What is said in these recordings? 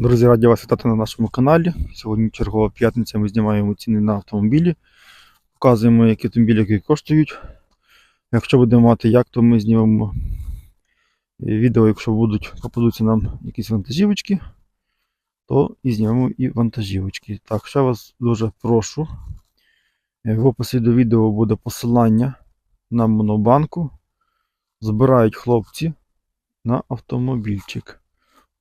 Друзі, раді вас вітати на нашому каналі. Сьогодні чергова п'ятниця. Ми знімаємо ціни на автомобілі. Показуємо, які автомобілі які коштують. Якщо будемо мати як, то ми знімемо відео, якщо будуть попадуться нам якісь вантажівочки, то і знімемо і вантажівочки. Так, ще вас дуже прошу. В описі до відео буде посилання на монобанку. Збирають хлопці на автомобільчик.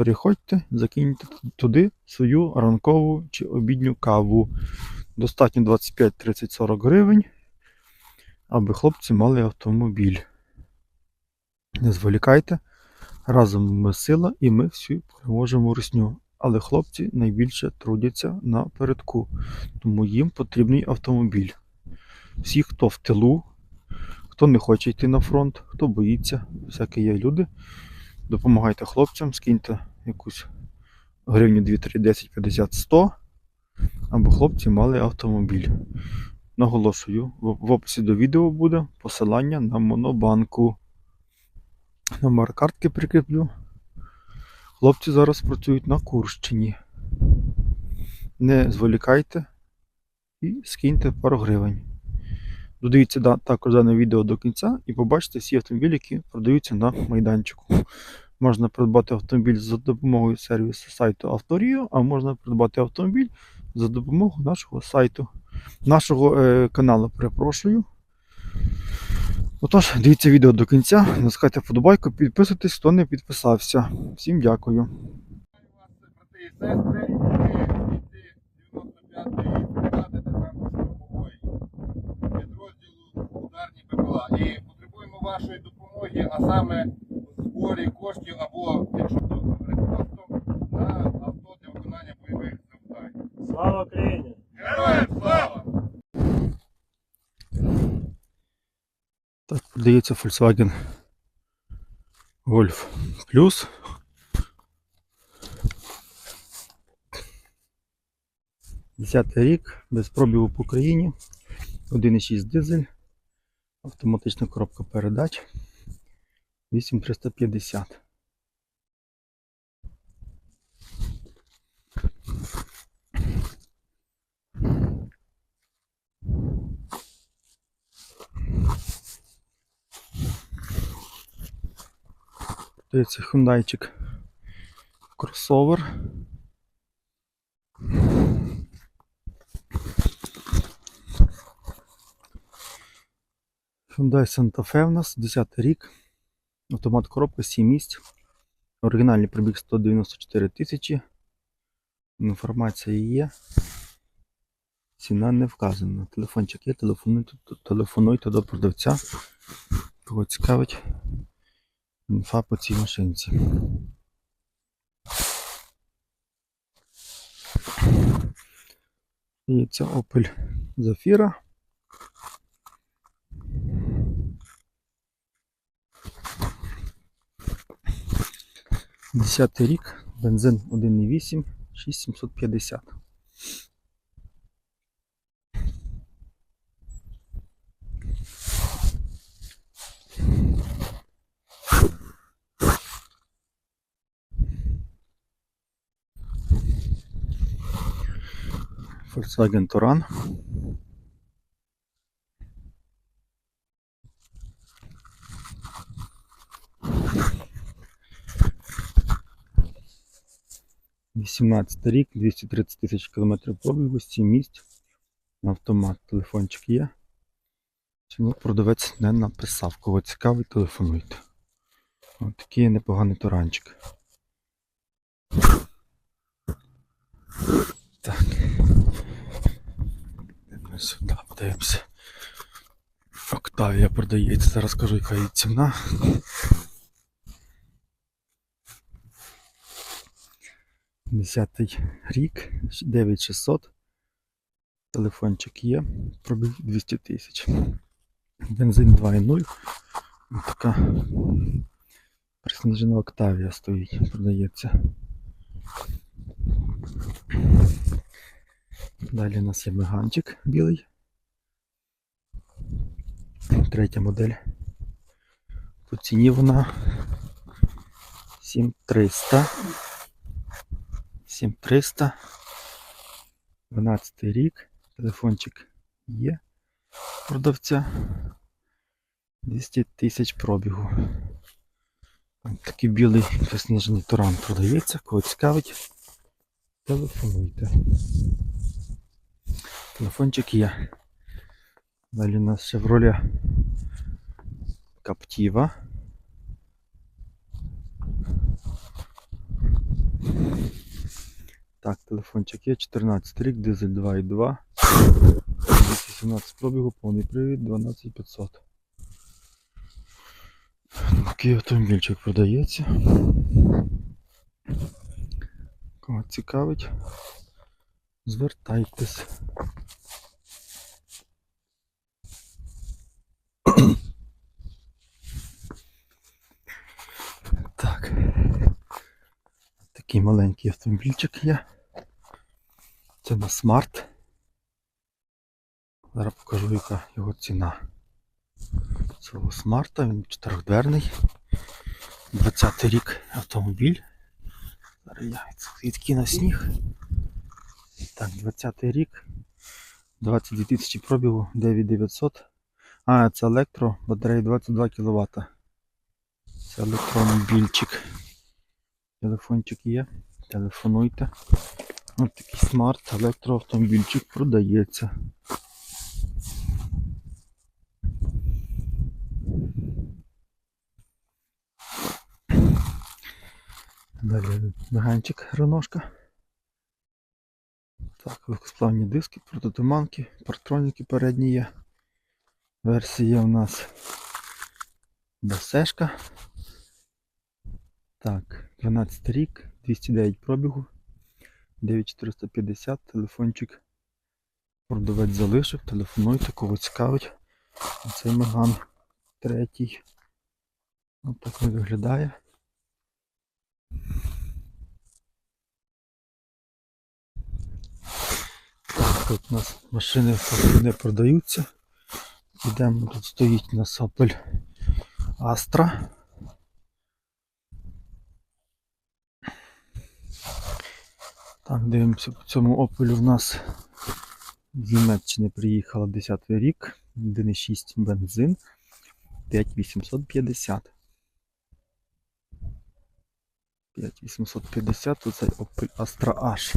Переходьте, закиньте туди свою ранкову чи обідню каву. Достатньо 25, 30, 40 гривень, аби хлопці мали автомобіль. Не зволікайте. Разом ми сила і ми всі переможемо русню. Але хлопці найбільше трудяться напередку, тому їм потрібний автомобіль. Всі, хто в тилу, хто не хоче йти на фронт, хто боїться, всякі є люди. Допомагайте хлопцям, скиньте якусь гривню 2, 3, 10, 50, 100, аби хлопці мали автомобіль. Наголошую, в описі до відео буде посилання на монобанку. Номер картки прикріплю. Хлопці зараз працюють на Курщині. Не зволікайте і скиньте пару гривень. Додивіться також дане відео до кінця і побачите всі автомобілі, які продаються на майданчику. Можна придбати автомобіль за допомогою сервісу сайту Авторіо, а можна придбати автомобіль за допомогою нашого сайту, нашого е, каналу, перепрошую. Отож, дивіться відео до кінця, натискайте вподобайку, підписуйтесь, хто не підписався. Всім дякую. брати і сестри, 95-ї бригади Державно-штурмової підрозділу ударні БПЛА. І потребуємо вашої допомоги, а саме зборі коштів або, якщо то рекостом, на авто для виконання бойових завдань. Слава Україні! Героям слава! Так, продається Volkswagen Golf Plus. Десятий рік, без пробігу по Україні. 1,6 дизель. Автоматична коробка передач. 8350. Дивіться, хундайчик. Кросовер. Hyundai Santa Fe у нас 10 рік. Автомат коробка 7 місць. Оригінальний пробіг 194 тисячі. Інформація є. Ціна не вказана. Телефончик є, телефонуйте, телефонуйте до продавця. Кого цікавить інфа по цій машинці. І це Opel Zafira. 10 рік, бензин 1,8, 6750. Volkswagen Туран. 18 рік, 230 тисяч кілометрів пробігу, 7 місць. Автомат, телефончик є. Чому продавець не написав, кого цікавий, телефонуйте. Ось такий непоганий туранчик. Так. Ми сюди подивимося. Октавія продається. Зараз кажу, яка її ціна. Десятий рік, 9600. Телефончик є. Пробіг 200 тисяч. Бензин 2.0. Така присніжена Октавія стоїть, продається. Далі у нас є меганчик білий. Третя модель. По ціні вона 7300. 7300. 12 рік. Телефончик є продавця. 200 тисяч пробігу. Такий білий засніжений туран продається. Кого цікавить, телефонуйте. Телефончик є. Далі у нас Chevrolet Captiva. Так, телефончик є, 14 рік, дизель 2.2. 217 пробігу, повний привід, 12500. Такий автомобільчик продається. Кого цікавить, звертайтесь. Так. Такий маленький автомобільчик є. Це на смарт. Зараз покажу, яка його ціна. Цього смарта, він чотирьохдверний. 20 й рік автомобіль. Зараз я відкину сніг. Так, 20 рік. 22 тисячі пробігу, 9900. А, це електро, батарея 22 кВт. Це електромобільчик. Телефончик є. Телефонуйте. Ось такий смарт електроавтомобільчик продається. Далі меганчик Реношка. Так, легкосплавні диски, прототуманки, партроніки передні є. Версія у нас БСшка. Так, 12 рік, 209 пробігу, 9450, телефончик. Продавець залишив, телефонуйте, кого цікавить. Цей Меган третій. Ось так він виглядає. Так, тут у нас машини не продаються. Йдемо, тут стоїть у нас Opel Astra. Так, дивимося по цьому Opel у нас з Німеччини приїхала 10 й рік, 1,6 бензин, 5850. 5850, тут цей Opel Astra H.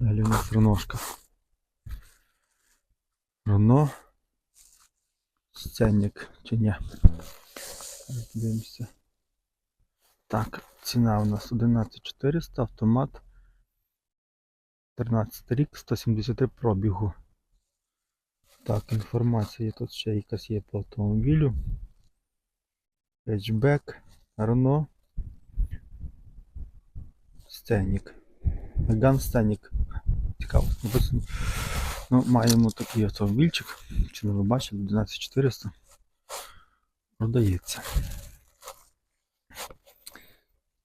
Далі у нас Реношка. Рено. Сценник чи ні? Зараз Подивимося. Так, ціна у нас 11400, автомат. 13 рік, 173 пробігу. Так, інформація тут ще якась є по автомобілю. Хетчбек, Рено. Сценник. Меган Сценник. Цікаво. Ну, маємо такий автомобільчик. Чи не ви бачили, 11400. Продається.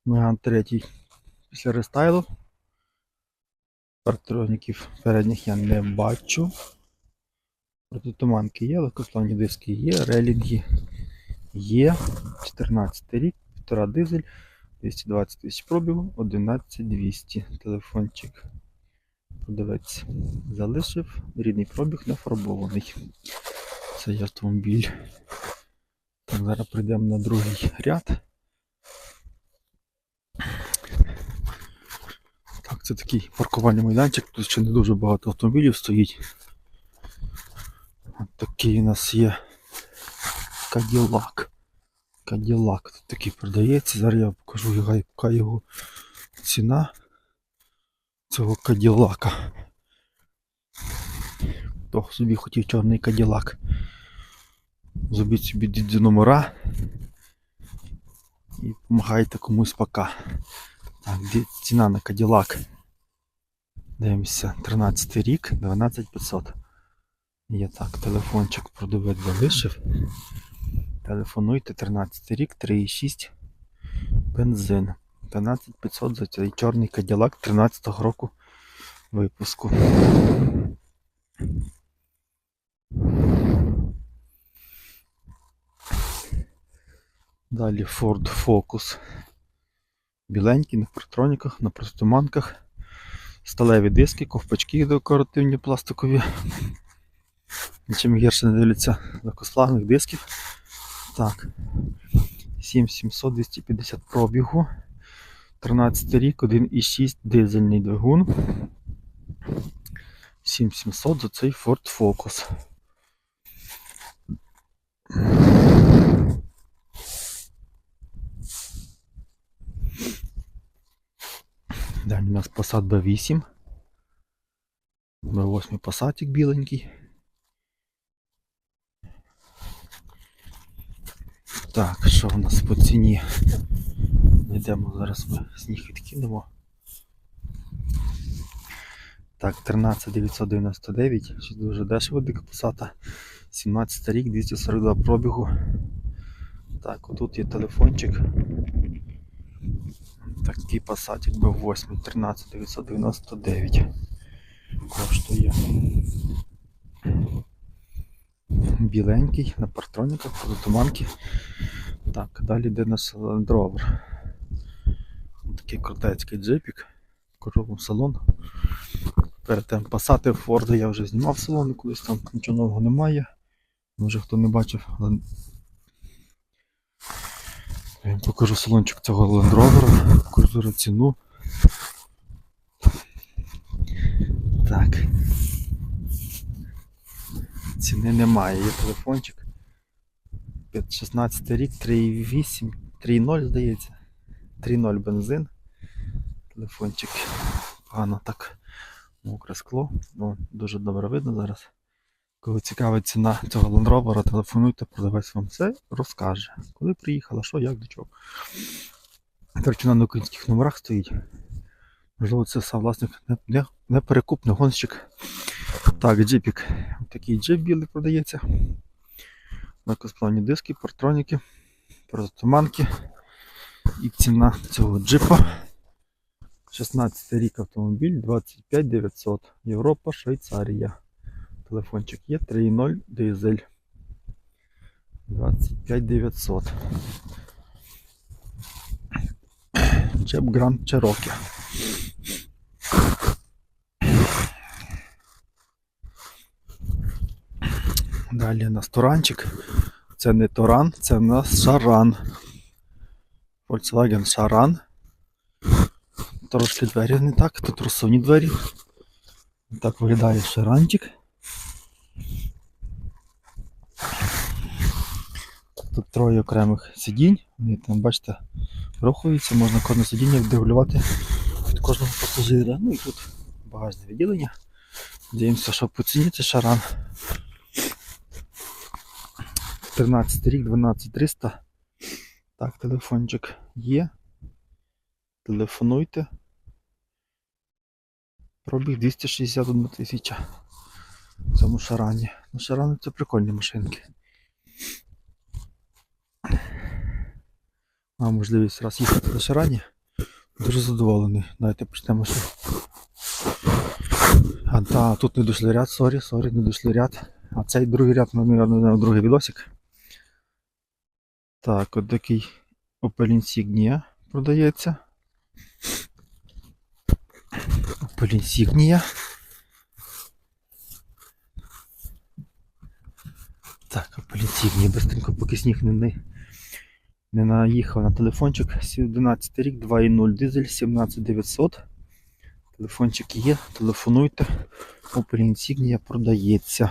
Меган третій після рестайлу. Партроніків передніх я не бачу. Протитуманки є, легкославні диски є, релінги є. 14 рік, 1,5 дизель, 220 тисяч пробігу, 11200 телефончик. Продавець залишив, рідний пробіг не фарбований. Цей автомобіль. Так, зараз прийдемо на другий ряд. Так, це такий паркувальний майданчик, тут ще не дуже багато автомобілів стоїть. От такий у нас є Cadillac. Cadillac тут такий продається. Зараз я покажу, яка його ціна цього Cadillac. Хто собі хотів чорний Cadillac. Зробіть собі дідзі номера і допомагайте комусь пока. Так, де ціна на Cadillac? Дивимося, 13 рік, 12500. Є так, телефончик продавець залишив. Телефонуйте 13 рік, 3,6 бензин. 12500 за цей чорний Cadillac 13 року випуску. Далі Ford Focus. Біленький на протроніках, на простоманках. Сталеві диски, ковпачки декоративні пластикові. Нічим гірше не дивляться легкосплавних дисків. Так. 7700 250 пробігу. 13 рік, 1,6 дизельний двигун. 7700 за цей Ford Focus. Далі у нас Passat B8. B8 Passatик біленький. Так, що у нас по ціні? Йдемо зараз ми сніг відкинемо. Так, 13999, щось дуже дешево дика посада. 17 рік, 242 пробігу. Так, отут є телефончик. Такий пасатик був 8, 13999. Коштує. Біленький на партроніках, позатуманки. Так, далі йде наш Rover. Такий крутецький джипік. Покажу салон. Перед тим пасати Форда я вже знімав салон, колись там нічого нового немає. Може хто не бачив, але я вам покажу салончик цього Land Rover, покажу ціну. Так. Ціни немає, є телефончик. 16 рік, 3,8, 3,0 здається. 3,0 бензин. Телефончик погано так. Мокре скло. Ну, дуже добре видно зараз. Коли цікава ціна цього Land Rover, телефонуйте, продавець вам все розкаже. Коли приїхала, що, як, до чого. Речі, на українських номерах стоїть. Можливо, це сам власник не, не, не перекупний гонщик. Так, джипік. Такий джип білий продається. Легкосплавні диски, партроніки, протуманки. І ціна цього джипа. 16 рік автомобіль, 25 900. Європа, Швейцарія. Телефончик є 3.0 дизель. 25 900. Джеп Grand Cherokee. Далі у нас Туранчик. Це не Туран, це в нас Шаран. Volkswagen Шаран. Трошки двері не так, тут розсувні двері. Так виглядає шаранчик. Тут троє окремих сидінь. Вони там, бачите, рухаються, можна кожне сидіння відрегулювати від кожного пасажира. Ну і тут багажне відділення. Дивимося, що по ціні це шаран. 13 рік, 12300. Так, телефончик є. Телефонуйте. Пробіг 261 тисяча в цьому шарані. Ну, шарани це прикольні машинки. Мав можливість раз їхати на шарані. Дуже задоволений. Давайте почнемо ще. А, та, тут не дійшли ряд, сорі, сорі, не дійшли ряд. А цей другий ряд, ну, мабуть, другий відосик. Так, от такий Opel Insignia продається. Opel Insignia. Так, Opel Insignia, быстренько, поки сніг не, не, наїхав на телефончик. 11 рік, 2.0 дизель, 17900. Телефончик є, телефонуйте. Opel Insignia продається.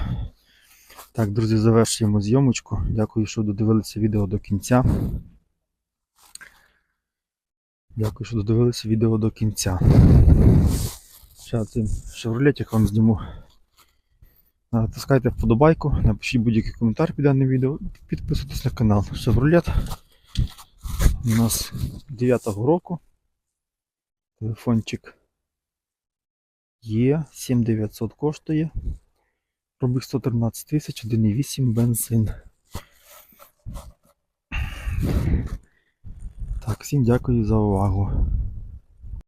Так, друзі, завершуємо зйомочку. Дякую, що додивилися відео до кінця. Дякую, що додивилися відео до кінця. Ще цим шевролетик вам зніму. Натискайте вподобайку, напишіть будь-який коментар під даним відео, підписуйтесь на канал Chevrolet. У нас 9-го року. Телефончик є, 7900 коштує. Пробіг 113 тисяч, 1,8 бензин. Так, всім дякую за увагу.